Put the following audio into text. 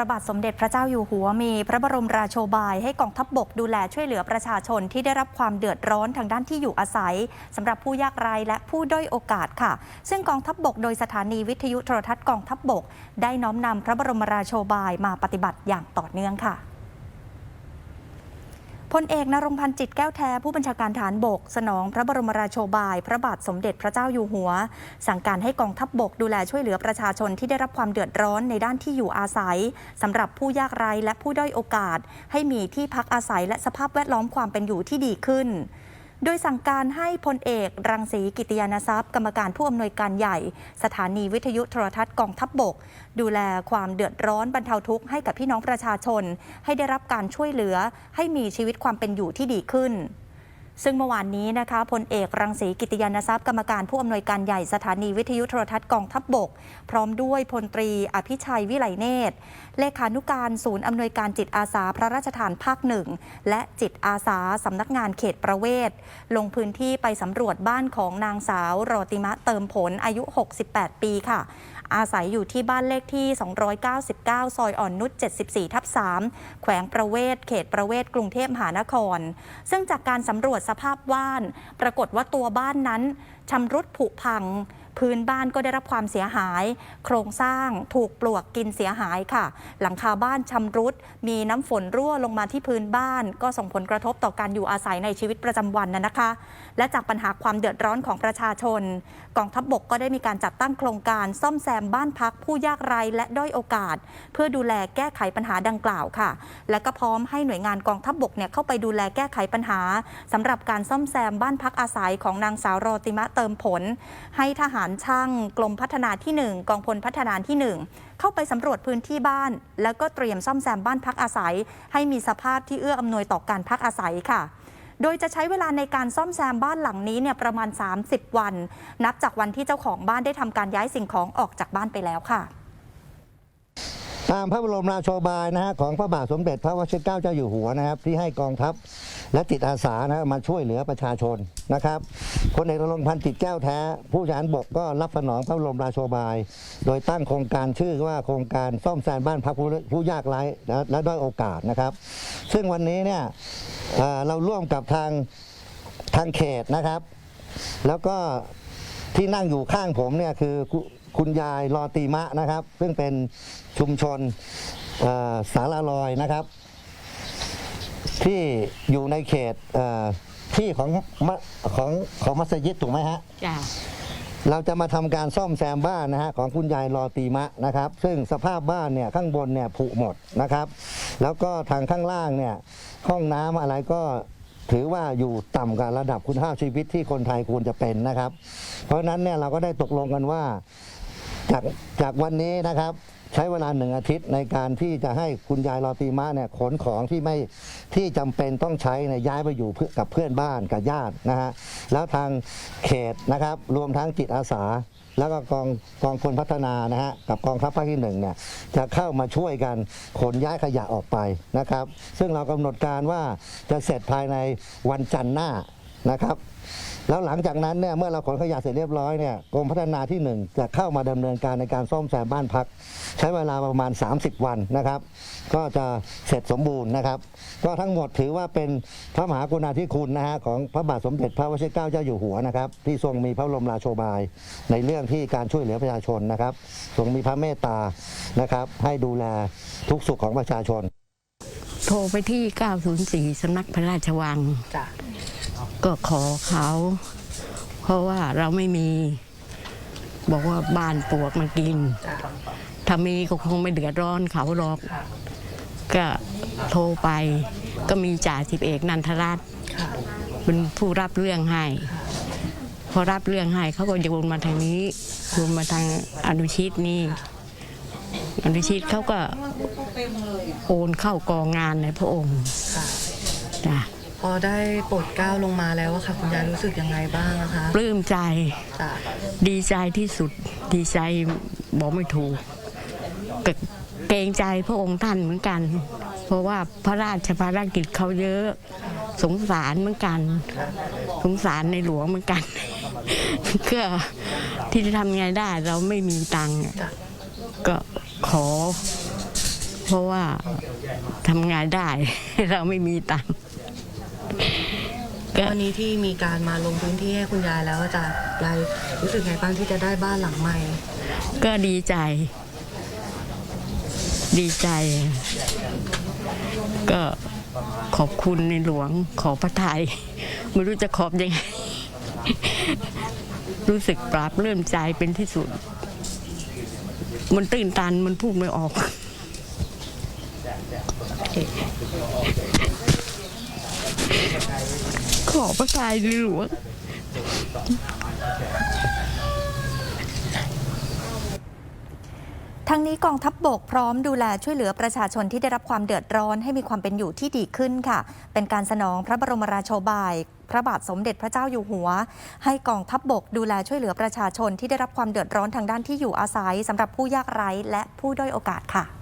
ระบาทสมเด็จพระเจ้าอยู่หัวมีพระบรมราโชบายให้กองทัพบบกดูแลช่วยเหลือประชาชนที่ได้รับความเดือดร้อนทางด้านที่อยู่อาศัยสำหรับผู้ยากไร้และผู้ด้อยโอกาสค่ะ ซึ่งกองทัพบบกโดยสถานีวิทยุโทรทัศน์กองทัพบบก ได้น้อมนำพระบรมราโชบายมาปฏิบัติอย่างต่อเนื่องค่ะ พลเอกนรงพันธ์จิตแก้วแท้ผู้บัญชาการฐานบก สนองพระบรมราโชบาย พระบาทสมเด็จพระเจ้าอยู่หัว สั่งการให้กองทัพบบกดูแลช่วยเหลือประชาชนที่ได้รับความเดือดร้อนในด้านที่อยู่อาศัยสำหรับผู้ยากไร้และผู้ด้อยโอกาส ให้มีที่พักอาศัยและสภาพแวดล้อมความเป็นอยู่ที่ดีขึ้น โดยสั่งการให้พลเอกรังสีกิติยานทรัพย์ กรรมการผู้อำนวยการใหญ่ สถานีวิทยุโทรทัศน์กองทัพบบก ดูแลความเดือดร้อนบรรเทาทุกข์ให้กับพี่น้องประชาชน ให้ได้รับการช่วยเหลือให้มีชีวิตความเป็นอยู่ที่ดีขึ้น ซึ่งเมื่อวานนี้นะคะพลเอกรังสีกิติยานทรัพย์กรรมการผู้อำนวยการใหญ่สถานีวิทยุโทรทัศน์กองทัพบบก พร้อมด้วยพลตรีอภิชัยวิไลเนตรเลขานุการศูนย์อำนวยการจิตอาสาพระราชทานภาคหนึ่งและจิตอาสาสำนักงานเขตประเวศลงพื้นที่ไปสำรวจบ้านของนางสาวโรติมะเติมผลอายุ 68 ปีค่ะอาศัยอยู่ที่บ้านเลขที่ 299 ซอยอ่อนนุช 74 ทับ 3 แขวงประเวศ เขตประเวศ กรุงเทพมหานคร ซึ่งจากการสำรวจสภาพบ้าน ปรากฏว่าตัวบ้านนั้นชำรุดผุพัง พื้นบ้านก็ได้รับความเสียหาย โครงสร้างถูกปลวกกินเสียหายค่ะ หลังคาบ้านชำรุด มีน้ำฝนรั่วลงมาที่พื้นบ้าน ก็ส่งผลกระทบต่อการอยู่อาศัยในชีวิตประจำวันนะนะคะ และจากปัญหาความเดือดร้อนของประชาชน กองทัพบบกก็ได้มีการจัดตั้งโครงการซ่อมแซมบ้านพักผู้ยากไร้และด้อยโอกาส เพื่อดูแลแก้ไขปัญหาดังกล่าวค่ะ และก็พร้อมให้หน่วยงานกองทัพบบกเนี่ยเข้าไปดูแลแก้ไขปัญหาสำหรับการซ่อมแซมบ้านพักอาศัยของนางสาวโรติมะเติมผล ให้ทหารช่างกรมพัฒนาที่ 1 กองพลพัฒนาที่ 1 เข้าไปสำรวจพื้นที่บ้าน แล้วก็เตรียมซ่อมแซมบ้านพักอาศัย ให้มีสภาพที่เอื้ออำนวยต่อการพักอาศัยค่ะ โดยจะใช้เวลาในการซ่อมแซมบ้านหลังนี้เนี่ยประมาณ 30 วัน นับจากวันที่เจ้าของบ้านได้ทำการย้ายสิ่งของออกจากบ้านไปแล้วค่ะ ตามพระบรมราโชบายนะฮะของพระบาทสมเด็จพระวชิรเกล้าเจ้าอยู่หัวนะครับ ที่ให้กองทัพและจิตอาสานะมาช่วยเหลือประชาชนนะครับพลเอกนรงค์พันธ์จิตแก้วแท้ ผู้ชานบกก็รับสนองพระบรมราโชบาย โดยตั้งโครงการชื่อว่าโครงการซ่อมแซมบ้านพักผู้ผู้ยากไร้และด้อยโอกาสนะครับ ซึ่งวันนี้เนี่ยเอ่อเราร่วมกับทางทางเขตนะครับ แล้วก็ ที่นั่งอยู่ข้างผมเนี่ยคือคุคุณยายรอตีมะนะครับ ซึ่งเป็นชุมชนเอ่อสาราลอยนะครับ ที่อยู่ในเขตเอ่อที่ของมะของของมัสยิดถูกไหมฮะจ้ะเราจะมาทำการซ่อมแซมบ้านนะฮะของคุณยายรอตีมะนะครับ ซึ่งสภาพบ้านเนี่ยข้างบนเนี่ยผุหมดนะครับ แล้วก็ทางข้างล่างเนี่ยห้องน้ำอะไรก็ ถือว่าอยู่ต่ำกว่าระดับคุณภาพชีวิตที่คนไทยควรจะเป็นนะครับ เพราะนั้นเนี่ยเราก็ได้ตกลงกันว่าจากจากวันนี้นะครับใช้เวลาหนึ่งอาทิตย์ในการที่จะให้คุณยายรอตีมะเนี่ยขนของที่ไม่ที่จำเป็นต้องใช้เนี่ยย้ายไปอยู่กับเพื่อนบ้านกับญาตินะฮะแล้วทางเขตนะครับรวมทั้งจิตอาสา แล้วก็กองกองพลพัฒนานะฮะกับกองทัพภาคที่หนึ่งเนี่ยจะเข้ามาช่วยกันขนย้ายขยะออกไปนะครับ ซึ่งเรากำหนดการว่าจะเสร็จภายในวันจันทร์หน้านะครับ แล้วหลังจากนั้นเนี่ยเมื่อเราขนขยะเสร็จเรียบร้อยเนี่ยกรมพัฒนาที่หนึ่งจะเข้ามาดำเนินการในการซ่อมแซมบ้านพัก ใช้เวลาประมาณ 30 วันนะครับ ก็จะเสร็จสมบูรณ์นะครับ ก็ทั้งหมดถือว่าเป็นพระมหากรุณาธิคุณนะฮะของพระบาทสมเด็จพระวชิรเกล้าเจ้าอยู่หัวนะครับ ที่ทรงมีพระบรมราโชบาย ในเรื่องที่การช่วยเหลือประชาชนนะครับ ทรงมีพระเมตตานะครับ ให้ดูแลทุกสุขของประชาชน โทรไปที่ 904สำนักพระราชวังจ้ะ ก็ขอเขา เพราะว่าเราไม่มี บอกว่าบ้านปลวกมันกิน ถ้ามีก็คงไม่เดือดร้อนเขาหรอก ก็โทรไป ก็มีจ่าสิบเอกนันทรัตน์เป็นผู้รับเรื่องให้ พอรับเรื่องให้เขาก็โยนมาทางนี้โยนมาทางอนุชิตนี่อนุชิตเขาก็โอนเข้ากองงานในพระองค์จ้ะ พอได้โปรดเกล้าลงมาแล้วอะค่ะ คุณยายรู้สึกยังไงบ้างนะคะปลื้มใจจ้ะดีใจที่สุด ดีใจบอกไม่ถูกก็เกรงใจพระองค์ท่านเหมือนกัน เพราะว่าพระราชภารกิจเขาเยอะ สงสารเหมือนกัน สงสารในหลวงเหมือนกัน ก็ที่จะทำไงได้เราไม่มีตังค์อะจ้ะก็ขอ เพราะว่าทำงานได้ เราไม่มีตังค์ก็ วันนี้ที่มีการมาลงพื้นที่ให้คุณยายแล้วอาจารย์ยายรู้สึกไงบ้างที่จะได้บ้านหลังใหม่ ก็ดีใจ ดีใจ ก็ขอบคุณในหลวงขอพระไทย ไม่รู้จะขอบยังไง รู้สึกปราบเลื่อมใจเป็นที่สุด มันตื่นตันมันพูดไม่ออก ขอพระทัยหลวงทั้งนี้กองทัพบบกพร้อมดูแลช่วยเหลือประชาชนที่ได้รับความเดือดร้อนให้มีความเป็นอยู่ที่ดีขึ้นค่ะ เป็นการสนองพระบรมราโชบาย พระบาทสมเด็จพระเจ้าอยู่หัว ให้กองทัพบบกดูแลช่วยเหลือประชาชนที่ได้รับความเดือดร้อนทางด้านที่อยู่อาศัยสำหรับผู้ยากไร้และผู้ด้อยโอกาสค่ะ